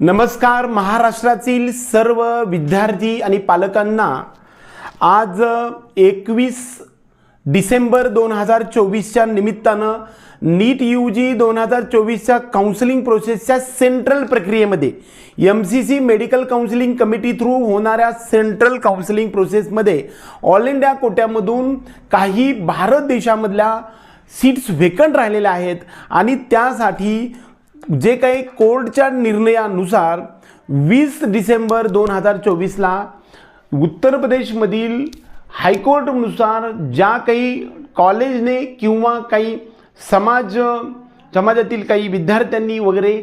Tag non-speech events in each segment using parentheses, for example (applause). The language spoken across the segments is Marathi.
नमस्कार महाराष्ट्रातील सर्व विद्यार्थी आणि पालकांना. आज एकवीस डिसेंबर दोन हजार चोवीसच्या निमित्तानं नीट यू जी दोन हजार चोवीसच्या काउन्सिलिंग प्रोसेसच्या सेंट्रल प्रक्रियेमध्ये M C C medical counselling committee through होणाऱ्या सेंट्रल काउन्सिलिंग प्रोसेसमध्ये ऑल इंडिया कोट्यामधून काही भारत देशामधल्या सीट्स व्हेकंट राहिलेल्या आहेत आणि त्यासाठी जे काही कोर्टच्या निर्णयानुसार वीस डिसेंबर दोन हजार चोवीसला उत्तर प्रदेशमधील हायकोर्टनुसार ज्या काही कॉलेजने किंवा काही समाज समाजातील काही विद्यार्थ्यांनी वगैरे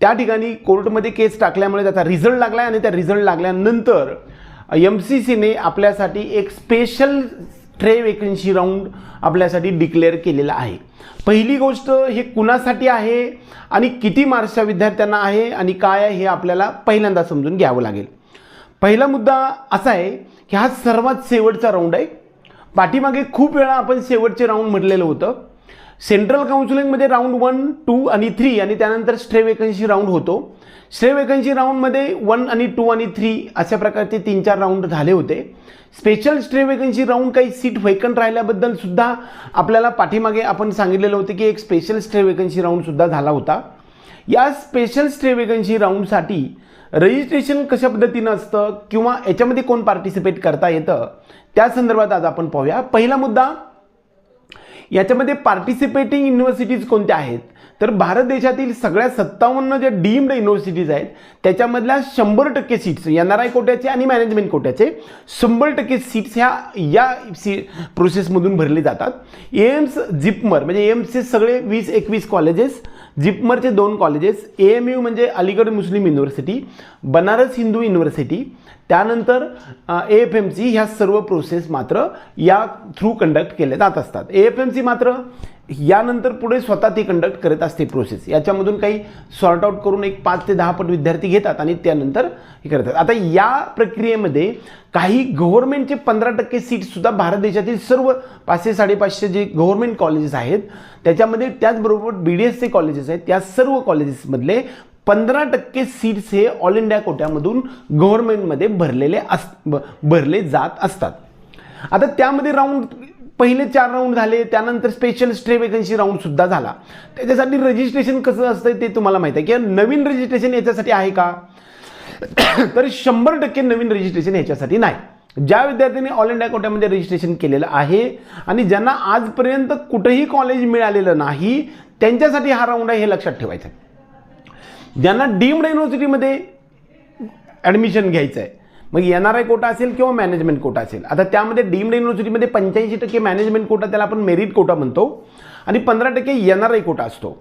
त्या ठिकाणी कोर्टमध्ये केस टाकल्यामुळे त्याचा रिझल्ट लागला आणि त्या रिझल्ट लागल्यानंतर एम सी सीने आपल्यासाठी एक स्पेशल ट्रे वेकन्सी राऊंड आपल्यासाठी डिक्लेअर केलेला आहे. पहिली गोष्ट हे कुणासाठी आहे आणि किती मार्क्सच्या विद्यार्थ्यांना आहे आणि काय आहे हे आपल्याला पहिल्यांदा समजून घ्यावं लागेल. पहिला मुद्दा असा आहे की हा सर्वात शेवटचा राऊंड आहे. पाठीमागे खूप वेळा आपण शेवटचे राऊंड म्हटलेलं होतं. सेंट्रल काउन्सिलिंगमध्ये राऊंड वन टू आणि थ्री आणि त्यानंतर स्ट्रे वेकन्सी राऊंड होतो. स्ट्रे वेकन्सी राऊंडमध्ये वन आणि टू आणि थ्री अशा प्रकारचे तीन चार राऊंड झाले होते. स्पेशल स्टे वेकन्सी राऊंड काही सीट व्हेकंट राहिल्याबद्दल सुद्धा आपल्याला पाठीमागे आपण सांगितलेलं होतं की एक स्पेशल स्ट्रे वेकन्सी राऊंडसुद्धा झाला होता. या स्पेशल स्टे वेकन्सी राऊंडसाठी रजिस्ट्रेशन कशा पद्धतीनं असतं किंवा याच्यामध्ये कोण पार्टिसिपेट करता येतं त्या संदर्भात आज आपण पाहूया. पहिला मुद्दा याच्यामध्ये पार्टिसिपेटिंग युनिव्हर्सिटीज कोणत्या आहेत? तर भारत देशातील सगळ्या सत्तावन्न ज्या डीम्ड युनिव्हर्सिटीज आहेत त्याच्यामधल्या शंभर टक्के सीट्स एन आर आय कोट्याचे आणि मॅनेजमेंट कोट्याचे शंभर टक्के सीट्स ह्या या सी प्रोसेसमधून भरले जातात. एम्स जिपमर म्हणजे एम्सचे सगळे वीस एकवीस कॉलेजेस जिपमरचे दोन कॉलेजेस ए एम यू म्हणजे Aligarh Muslim University Banaras Hindu University त्यानंतर ए एफ एम सी ह्या सर्व प्रोसेस मात्र या थ्रू कंडक्ट केल्या जात असतात. ए एफ एम सी मात्र यानंतर पुढे स्वतः ती कंडक्ट करत असते प्रोसेस याच्यामधून काही सॉर्ट आउट करून एक पाच ते दहा पट विद्यार्थी घेतात आणि त्यानंतर हे करतात. आता या प्रक्रियेमध्ये काही गव्हर्नमेंटचे पंधरा टक्के सीटसुद्धा भारत देशातील सर्व पाचशे साडेपाचशे जे गव्हर्नमेंट कॉलेजेस आहेत त्याच्यामध्ये त्याचबरोबर बी डी एसचे कॉलेजेस आहेत त्या सर्व कॉलेजेसमधले पंधरा टक्के सीट्स हे ऑल इंडिया कोट्यामधून गव्हर्नमेंटमध्ये भरलेले अस ब- भरले जात असतात. आता त्यामध्ये राऊंड पहिले चार राऊंड झाले त्यानंतर स्पेशल स्ट्रे वेकन्सी राऊंड सुद्धा झाला. त्याच्यासाठी रजिस्ट्रेशन कसं असतं ते तुम्हाला माहिती आहे. किंवा नवीन रजिस्ट्रेशन याच्यासाठी आहे का? (coughs) तर शंभर टक्के नवीन रजिस्ट्रेशन याच्यासाठी नाही. ज्या विद्यार्थ्यांनी ऑल इंडिया कोट्यामध्ये रजिस्ट्रेशन केलेलं आहे आणि ज्यांना आजपर्यंत कुठंही कॉलेज मिळालेलं नाही त्यांच्यासाठी हा राऊंड आहे हे लक्षात ठेवायचं आहे ज्यांना डीम्ड युनिव्हर्सिटीमध्ये ॲडमिशन घ्यायचं आहे मग एन आर आय कोटा असेल किंवा मॅनेजमेंट कोटा असेल. आता त्यामध्ये डीम्ड युनिव्हर्सिटीमध्ये पंच्याऐंशी टक्के मॅनेजमेंट कोटा त्याला आपण मेरिट कोटा म्हणतो. आणि पंधरा टक्के एन आर आय कोटा असतो.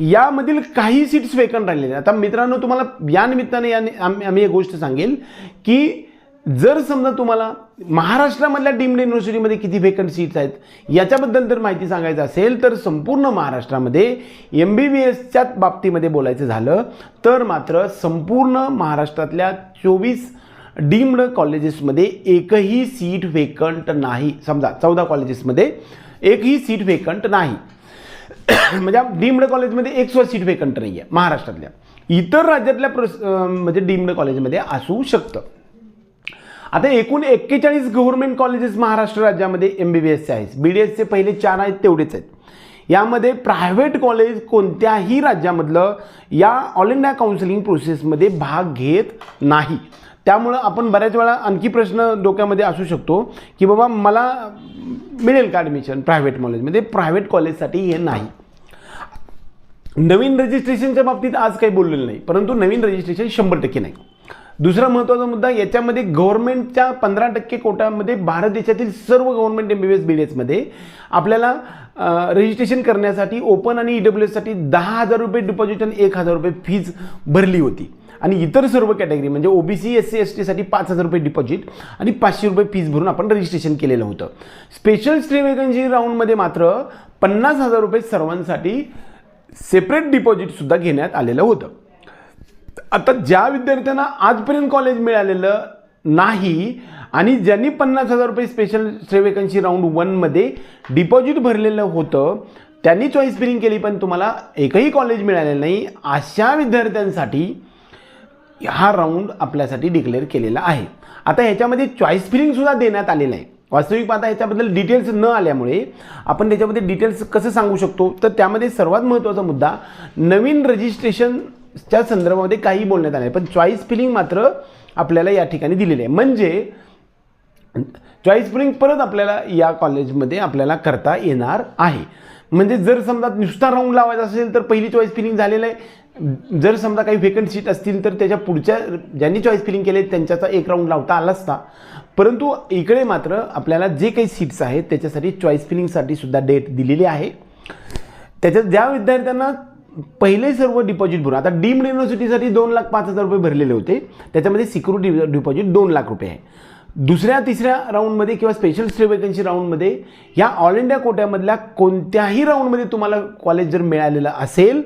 यामधील काही सीट्स वेकंट राहिलेले आता मित्रांनो तुम्हाला या निमित्ताने या आम्ही एक गोष्ट सांगेल की जर समजा तुम्हाला महाराष्ट्रामधल्या डीम्ड युनिव्हर्सिटीमध्ये किती वेकंट सीट्स आहेत याच्याबद्दल जर माहिती सांगायचं असेल तर संपूर्ण महाराष्ट्रामध्ये एम बी बी एसच्या बाबतीमध्ये बोलायचं झालं तर मात्र संपूर्ण महाराष्ट्रातल्या चोवीस डीम्ड कॉलेजेसमध्ये एकही सीट वेकंट नाही. समजा चौदा कॉलेजेसमध्ये एकही सीट वेकंट नाही. (coughs) म्हणजे डीम्ड कॉलेजमध्ये एक सुद्धा सीट वेकंट नाही आहे महाराष्ट्रातल्या. इतर राज्यातल्या प्रोस म्हणजे डीम्ड कॉलेजमध्ये असू शकतं. आता एकूण एक्केचाळीस गव्हर्नमेंट कॉलेजेस महाराष्ट्र राज्यामध्ये एम बी बी एसचे आहेत. बी डी एसचे पहिले चार आहेत तेवढेच आहेत. यामध्ये प्रायव्हेट कॉलेज कोणत्याही राज्यामधलं या ऑल इंडिया काउन्सिलिंग प्रोसेसमध्ये भाग घेत नाही. त्यामुळं आपण बऱ्याच वेळा आणखी प्रश्न डोक्यामध्ये असू शकतो की बाबा मला मिळेल का ॲडमिशन प्रायव्हेट कॉलेजमध्ये प्रायव्हेट कॉलेजसाठी हे नाही. नवीन रजिस्ट्रेशनच्या बाबतीत आज काही बोललेलं नाही परंतु नवीन रजिस्ट्रेशन शंभर टक्के नाही. दुसरा महत्त्वाचा मुद्दा याच्यामध्ये गव्हर्नमेंटच्या पंधरा टक्के कोट्यामध्ये भारत देशातील सर्व government M B B S B D एसमध्ये आपल्याला रजिस्ट्रेशन करण्यासाठी ओपन आणि ई डब्ल्यू एससाठी दहा हजार रुपये डिपॉझिट आणि एक हजार रुपये फीज भरली होती. आणि इतर सर्व कॅटेगरी म्हणजे ओबीसी एस सी एस टीसाठी पाच हजार रुपये डिपॉझिट आणि पाचशे रुपये फीज भरून आपण रजिस्ट्रेशन केलेलं होतं. स्पेशल स्ट्री वेकन्सी राऊंडमध्ये मात्र पन्नास हजार रुपये सर्वांसाठी सेपरेट डिपॉझिटसुद्धा घेण्यात आलेलं होतं. आता ज्या विद्यार्थ्यांना आजपर्यंत कॉलेज मिळालेलं नाही आणि ज्यांनी पन्नास हजार रुपये स्पेशल स्टे वेकन्सी राऊंड वनमध्ये डिपॉझिट भरलेलं होतं त्यांनी चॉईस फिलिंग केली पण तुम्हाला एकही कॉलेज मिळालेलं नाही. अशा विद्यार्थ्यांसाठी हा राऊंड आपल्यासाठी डिक्लेअर केलेला आहे. आता ह्याच्यामध्ये चॉईस फिलिंगसुद्धा देण्यात आलेलं आहे. वास्तविक पाहता याच्याबद्दल डिटेल्स न आल्यामुळे आपण त्याच्यामध्ये डिटेल्स कसं सांगू शकतो? तर त्यामध्ये सर्वात महत्त्वाचा मुद्दा नवीन रजिस्ट्रेशनच्या संदर्भामध्ये काही बोलण्यात आलं आहे पण चॉईस फिलिंग मात्र आपल्याला या ठिकाणी दिलेलं आहे. म्हणजे चॉईस फिलिंग परत आपल्याला या कॉलेजमध्ये आपल्याला करता येणार आहे. म्हणजे जर समजा नुसता राऊंड लावायचा असेल तर पहिली चॉईस फिलिंग झालेलं आहे. जर समजा काही व्हेकंट सीट असतील तर त्याच्या पुढच्या ज्यांनी चॉईस फिलिंग केले त्यांच्याचा एक राऊंड लावता आला असता. परंतु इकडे मात्र आपल्याला जे काही सीट्स आहेत त्याच्यासाठी चॉईस फिलिंगसाठी सुद्धा डेट दिलेली आहे. त्याच्यात ज्या विद्यार्थ्यांना पहिले सर्व डिपॉझिट भरून आता डीम्ड युनिव्हर्सिटीसाठी दोन लाख पाच हजार रुपये भरलेले होते. त्याच्यामध्ये सिक्युरिटी डिपॉझिट दोन लाख रुपये आहे. दुसऱ्या तिसऱ्या राऊंडमध्ये किंवा स्पेशल स्टे वेकन्सी राऊंडमध्ये या ऑल इंडिया कोट्यामधल्या कोणत्याही राऊंडमध्ये तुम्हाला कॉलेज जर मिळालेलं असेल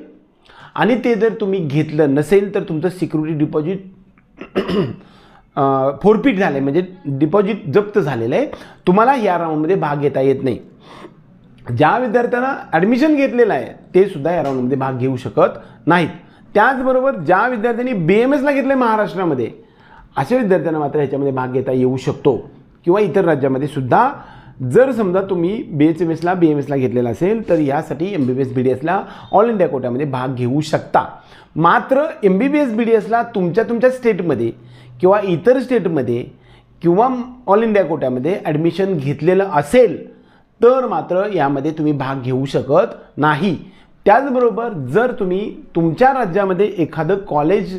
आणि ते जर तुम्ही घेतलं नसेल तर तुमचं सिक्युरिटी डिपॉझिट फोरपीट झालं आहे म्हणजे डिपॉझिट जप्त झालेलं आहे. तुम्हाला या राऊंडमध्ये भाग घेता येत नाही. ज्या विद्यार्थ्यांना ॲडमिशन घेतलेलं आहे ते सुद्धा या राऊंडमध्ये भाग घेऊ शकत नाहीत. त्याचबरोबर ज्या विद्यार्थ्यांनी बी एम एसला घेतलं आहे महाराष्ट्रामध्ये अशा विद्यार्थ्यांना मात्र ह्याच्यामध्ये भाग घेता येऊ शकतो. किंवा इतर राज्यामध्ये सुद्धा जर समजा तुम्ही बी एच एम एसला बी एम एसला घेतलेला असेल तर यासाठी M B B S B D एसला all India कोट्यामध्ये भाग घेऊ शकता. मात्र M B B S B D एसला तुमच्या तुमच्या स्टेटमध्ये किंवा इतर स्टेटमध्ये किंवा ऑल इंडिया कोट्यामध्ये ॲडमिशन घेतलेलं असेल तर मात्र यामध्ये तुम्ही भाग घेऊ शकत नाही. त्याचबरोबर जर तुम्ही तुमच्या राज्यामध्ये एखादं कॉलेज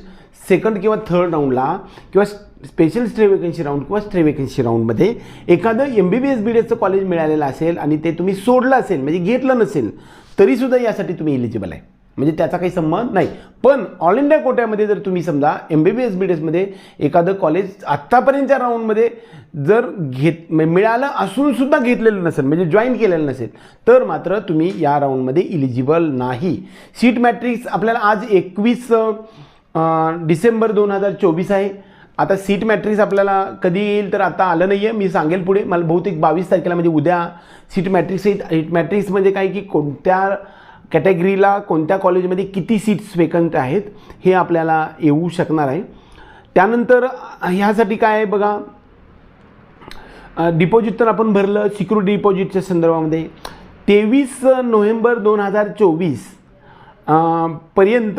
सेकंड किंवा थर्ड राऊंडला किंवा स्पेशल स्ट्रे वेकन्सी राऊंड किंवा स्ट्रे वेकन्सी राऊंडमध्ये एखादं M B B S B D एसचं कॉलेज मिळालेलं असेल आणि ते तुम्ही सोडलं असेल म्हणजे घेतलं नसेल तरीसुद्धा यासाठी तुम्ही एलिजिबल आहे. म्हणजे त्याचा काही संबंध नाही. पण ऑल इंडिया कोट्यामध्ये जर तुम्ही समजा M B B S B D एसमध्ये एखादं कॉलेज आत्तापर्यंतच्या राऊंडमध्ये जर घेत मिळालं असूनसुद्धा घेतलेलं नसेल म्हणजे जॉईन केलेलं नसेल तर मात्र तुम्ही या राऊंडमध्ये इलिजिबल नाही. सीट मॅट्रिक्स आपल्याला आज एकवीस डिसेंबर दोन हजार चोवीस आहे. आता सीट मॅट्रिक्स आपल्याला कधी येईल तर आता आलं नाही आहे मी सांगेल पुढे. मला बहुतेक बावीस तारखेला म्हणजे उद्या सीट मॅट्रिक्स येईल सीट मॅट्रिक्स म्हणजे काय की कोणत्या कॅटेगरीला कोणत्या कॉलेजमध्ये किती सीट्स वेकंट आहेत हे आपल्याला येऊ शकणार आहे. त्यानंतर ह्यासाठी काय आहे बघा डिपॉझिट तर आपण भरलं सिक्युरिटी डिपॉझिटच्या संदर्भामध्ये. तेवीस नोव्हेंबर दोन हजार चोवीसपर्यंत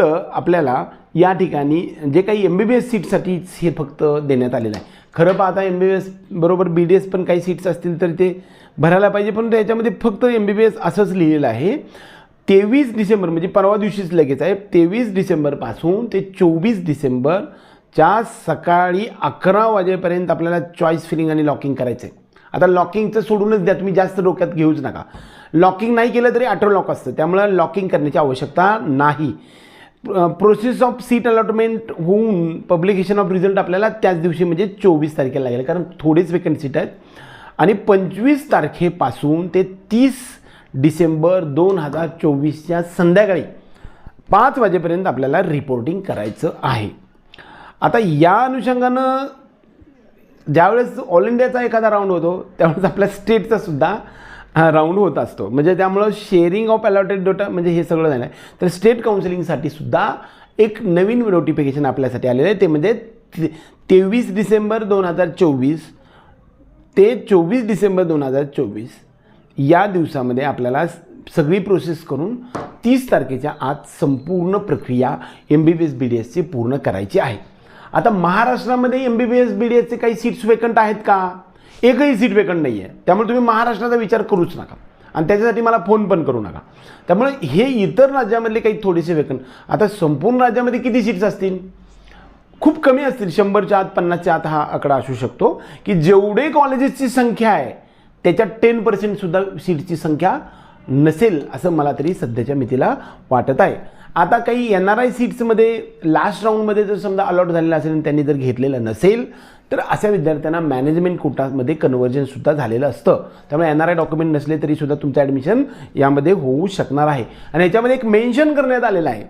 आपल्याला या ठिकाणी जे काही एम बी बी एस सीटसाठीच हे फक्त देण्यात आलेलं आहे. खरं पाहता एम बी बी एस बरोबर बी डी एस पण काही सीट्स असतील तर ते भरायला पाहिजे पण त्याच्यामध्ये फक्त एम बी बी एस असंच लिहिलेलं आहे. तेवीस डिसेंबर म्हणजे परवा दिवशीच लगेच आहे तेवीस डिसेंबरपासून ते चोवीस डिसेंबरच्या सकाळी अकरा वाजेपर्यंत आपल्याला चॉईस फिलिंग आणि लॉकिंग करायचं आहे आता लॉकिंगचं सोडूनच द्या तुम्ही जास्त डोक्यात घेऊच नका. लॉकिंग नाही केलं तरी ऑटो लॉक असतं त्यामुळं लॉकिंग करण्याची आवश्यकता नाही. प्रोसेस ऑफ सीट अलॉटमेंट होऊन पब्लिकेशन ऑफ रिझल्ट आपल्याला त्याच दिवशी म्हणजे चोवीस तारखेला लागेल कारण थोडेच वेकंट सीट आहेत. आणि पंचवीस तारखेपासून ते तीस डिसेंबर दोन हजार चोवीसच्या संध्याकाळी पाच वाजेपर्यंत आपल्याला रिपोर्टिंग करायचं आहे. आता या अनुषंगानं ज्यावेळेस ऑल इंडियाचा एखादा राऊंड होतो त्यावेळेस आपल्या स्टेटचा सुद्धा राऊंड होत असतो. म्हणजे त्यामुळं शेअरिंग ऑफ अलॉटेड डोटा म्हणजे हे सगळं झालं आहे तर स्टेट काउन्सिलिंगसाठी सुद्धा एक नवीन नोटिफिकेशन आपल्यासाठी आलेलं आहे. ते म्हणजे ते- तेवीस डिसेंबर दोन हजार चोवीस ते चोवीस डिसेंबर दोन हजार चोवीस या दिवसामध्ये आपल्याला सगळी प्रोसेस करून तीस तारखेच्या आत संपूर्ण प्रक्रिया M B B S B D एसची पूर्ण करायची आहे. आता महाराष्ट्रामध्ये M B B S B D एसचे काही सीट्स वेकंट आहेत का? एकही सीट वेकंट नाही आहे त्यामुळे तुम्ही महाराष्ट्राचा विचार करूच नका. आणि त्याच्यासाठी मला फोन पण करू नका. त्यामुळे हे इतर राज्यामधले काही थोडेसे वेकंट आता संपूर्ण राज्यामध्ये किती सीट्स असतील? खूप कमी असतील. शंभरच्या आत पन्नासच्या आत हा आकडा असू शकतो की जेवढे कॉलेजेसची संख्या आहे त्याच्यात टेन पर्सेंटसुद्धा सीटची संख्या नसेल असं मला तरी सध्याच्या मितीला वाटत आहे. आता काही एन आर आय सीट्समध्ये लास्ट राऊंडमध्ये जर समजा अलॉट झालेलं असेल आणि त्यांनी जर घेतलेलं नसेल तर अशा विद्यार्थ्यांना मॅनेजमेंट कोटामध्ये कन्व्हर्जनसुद्धा झालेलं असतं. त्यामुळे एन आर आय डॉक्युमेंट नसले तरीसुद्धा तुमचं ॲडमिशन यामध्ये होऊ शकणार आहे. आणि याच्यामध्ये एक मेन्शन करण्यात आलेलं आहे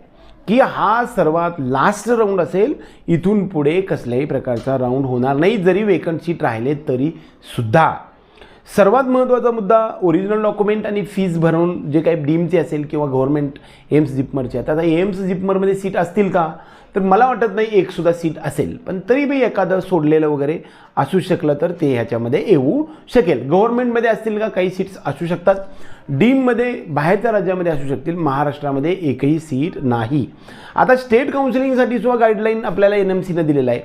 की हा सर्वात लास्ट राऊंड असेल इथून पुढे कसल्याही प्रकारचा राऊंड होणार नाही जरी वेकंट सीट राहिले तरी सुद्धा. सर्वात महत्त्वाचा मुद्दा ओरिजिनल डॉक्युमेंट आणि फीज भरून जे काही डीमचे असेल किंवा गव्हर्नमेंट एम्स जिपमरचे आता आता एम्स जिपमरमध्ये सीट असतील का? तर मला वाटत नाही एकसुद्धा सीट असेल. पण तरी बी एखादं सोडलेलं वगैरे असू शकलं तर ते ह्याच्यामध्ये येऊ शकेल. गव्हर्नमेंटमध्ये असतील का? काही सीट्स असू शकतात. डीममध्ये बाहेरच्या राज्यामध्ये असू शकतील. महाराष्ट्रामध्ये एकही सीट नाही. आता स्टेट काउन्सिलिंगसाठी सुद्धा गाईडलाईन आपल्याला एन एम सीनं दिलेलं आहे.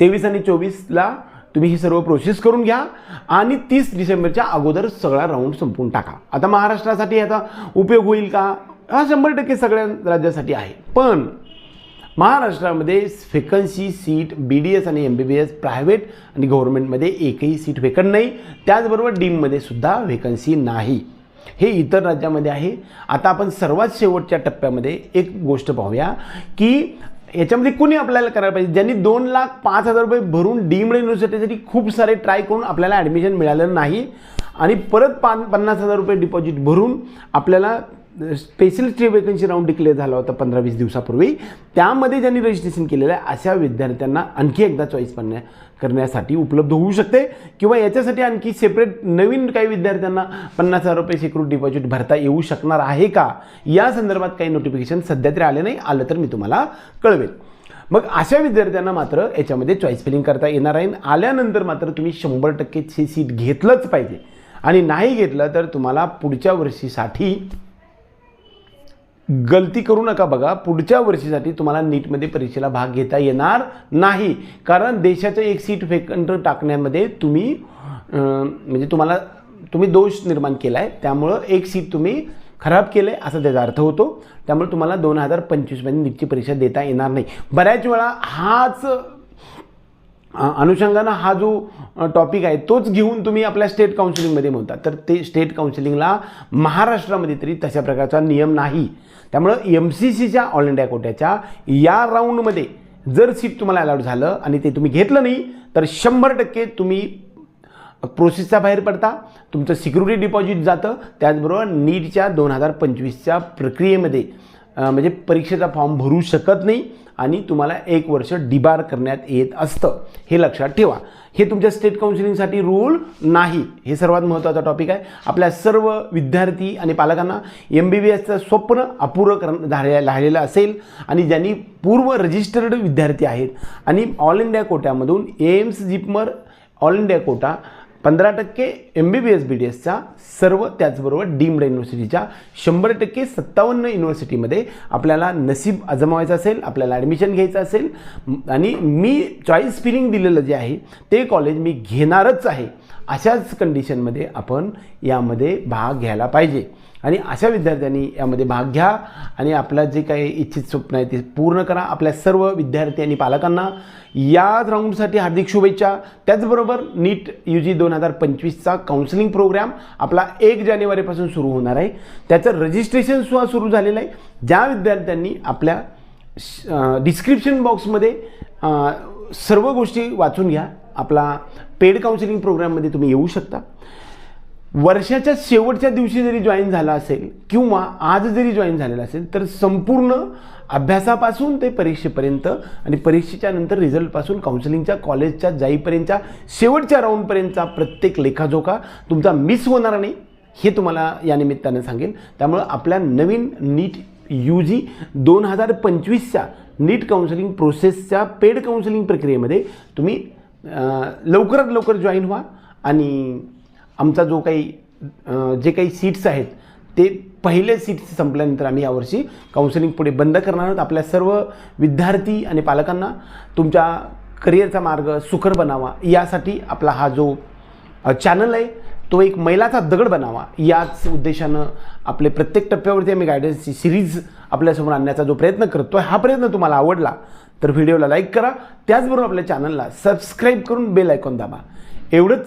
तेवीस आणि चोवीसला तुम्ही ही सर्व प्रोसेस करून घ्या आणि तीस डिसेंबरच्या अगोदर सगळा राऊंड संपवून टाका. आता महाराष्ट्रासाठी याचा उपयोग होईल का? हा शंभर टक्के सगळ्या राज्यासाठी आहे. पण महाराष्ट्रामध्ये vacancy seat B D S आणि M B B S private आणि गव्हर्नमेंटमध्ये एकही सीट वेकन नाही. त्याचबरोबर डीममध्ये सुद्धा व्हेकन्सी नाही. हे इतर राज्यामध्ये आहे. आता आपण सर्वात शेवटच्या टप्प्यामध्ये एक गोष्ट पाहूया की याच्यामध्ये कुणी आपल्याला करायला पाहिजे? ज्यांनी दोन लाख पाच हजार रुपये भरून डीम्ड युनिव्हर्सिटीसाठी खूप सारे ट्राय करून आपल्याला ॲडमिशन मिळालं नाही. आणि परत पान पन्नास हजार रुपये डिपॉझिट भरून आपल्याला स्पेशलिस्ट वेकन्सी राऊंड डिक्लेअर झाला होता पंधरा वीस दिवसापूर्वी. त्यामध्ये ज्यांनी रजिस्ट्रेशन केलेलं आहे अशा विद्यार्थ्यांना आणखी एकदा चॉईस करण्या करण्यासाठी उपलब्ध होऊ शकते किंवा याच्यासाठी आणखी सेपरेट नवीन काही विद्यार्थ्यांना पन्नास हजार रुपये सिक्युरिटी डिपॉझिट भरता येऊ शकणार आहे का? या संदर्भात काही नोटिफिकेशन सध्या तरी आले नाही. आलं तर मी तुम्हाला कळवेल. मग अशा विद्यार्थ्यांना मात्र याच्यामध्ये चॉईस फिलिंग करता येणार आहे. आल्यानंतर मात्र तुम्ही शंभर टक्के हे सीट घेतलंच पाहिजे. आणि नाही घेतलं तर तुम्हाला पुढच्या वर्षीसाठी गलती करू नका बघा. पुढच्या वर्षीसाठी तुम्हाला नीटमध्ये परीक्षेला भाग घेता येणार नाही. कारण देशाचं एक सीट फेकंट टाकण्यामध्ये तुम्ही म्हणजे तुम्हाला तुम्ही दोष निर्माण केला आहे त्यामुळं एक सीट तुम्ही खराब केलं आहे असा त्याचा अर्थ होतो. त्यामुळे तुम्हाला दोन हजार पंचवीसमध्ये नीटची परीक्षा देता येणार नाही. बऱ्याच वेळा हाच अनुषंगानं हा जो टॉपिक आहे तोच घेऊन तुम्ही आपल्या स्टेट काउन्सिलिंगमध्ये म्हणता तर ते स्टेट काउन्सिलिंगला महाराष्ट्रामध्ये तरी तशा प्रकारचा नियम नाही. त्यामुळं एम सी सीच्या ऑल इंडिया कोट्याच्या या राऊंडमध्ये जर सीट तुम्हाला अलाउड झालं आणि ते तुम्ही घेतलं नाही तर शंभर टक्के तुम्ही प्रोसेसच्या बाहेर पडता. तुमचं सिक्युरिटी डिपॉझिट जातं. त्याचबरोबर नीटच्या दोन हजार पंचवीसच्या प्रक्रियेमध्ये म्हणजे परीक्षेचा फॉर्म भरू शकत नाही आणि तुम्हाला एक वर्ष डिबार करण्यात येत असतं. हे लक्षात ठेवा. हे तुमच्या स्टेट काउन्सिलिंगसाठी रूल नाही. हे सर्वात महत्त्वाचा टॉपिक आहे. आपल्या सर्व विद्यार्थी आणि पालकांना एम बी बी एसचं स्वप्न अपुरं कर झाले राहिलेलं असेल आणि ज्यांनी पूर्व रजिस्टर्ड विद्यार्थी आहेत. आणि all India कोट्यामधून AIIMS JIPMER all India quota पंधरा टक्के M B B S B D एसचा सर्व त्याचबरोबर डीम्ड युनिव्हर्सिटीच्या शंभर टक्के सत्तावन्न युनिव्हर्सिटीमध्ये आपल्याला नसीब अजमावायचं असेल आपल्याला ॲडमिशन घ्यायचं असेल. आणि मी चॉईस फिलिंग दिलेलं जे आहे ते कॉलेज मी घेणारच आहे. अशाच कंडिशनमध्ये आपण यामध्ये भाग घ्यायला पाहिजे. आणि अशा विद्यार्थ्यांनी यामध्ये भाग घ्या आणि आपलं जे काही इच्छित स्वप्न आहे ते पूर्ण करा. आपल्या सर्व विद्यार्थी आणि पालकांना याच राऊंडसाठी हार्दिक शुभेच्छा. त्याचबरोबर नीट यू जी दोन हजार पंचवीसचा काउन्सिलिंग प्रोग्राम आपला एक जानेवारीपासून सुरू होणार आहे. त्याचं रजिस्ट्रेशनसुद्धा सुरू झालेलं आहे. ज्या विद्यार्थ्यांनी आपल्या डिस्क्रिप्शन बॉक्समध्ये सर्व गोष्टी वाचून घ्या. आपला पेड काउन्सिलिंग प्रोग्राममध्ये तुम्ही येऊ शकता. वर्षाच्या शेवटच्या दिवशी जरी जॉईन झाला असेल किंवा आज जरी जॉईन झालेला असेल तर संपूर्ण अभ्यासापासून ते परीक्षेपर्यंत आणि परीक्षेच्या नंतर रिझल्टपासून काउन्सिलिंगच्या कॉलेजच्या जाईपर्यंतच्या शेवटच्या राऊंडपर्यंतचा प्रत्येक लेखाजोखा तुमचा मिस होणार नाही हे तुम्हाला या निमित्तानं सांगेल त्यामुळं आपल्या नवीन नीट यू जी दोन हजार पंचवीसच्या नीट काउन्सिलिंग प्रोसेसच्या पेड काउन्सिलिंग प्रक्रियेमध्ये तुम्ही लवकरात लवकर जॉईन व्हा आणि आमचा जो काही जे काही सीट्स आहेत ते पहिले सीट्स संपल्यानंतर आम्ही यावर्षी काउन्सिलिंग पुढे बंद करणार आहोत. आपल्या सर्व विद्यार्थी आणि पालकांना तुमच्या करिअरचा मार्ग सुकर बनावा. यासाठी आपला हा जो चॅनल आहे तो एक मैलाचा दगड बनावा. याच उद्देशानं आपले प्रत्येक टप्प्यावरती आम्ही गायडन्सची सिरीज आपल्यासमोर आणण्याचा जो प्रयत्न करतो हा प्रयत्न तुम्हाला आवडला तर व्हिडिओला लाईक करा. त्याचबरोबर आपल्या चॅनलला सबस्क्राईब करून बेल आयकॉन दाबा. एवढंच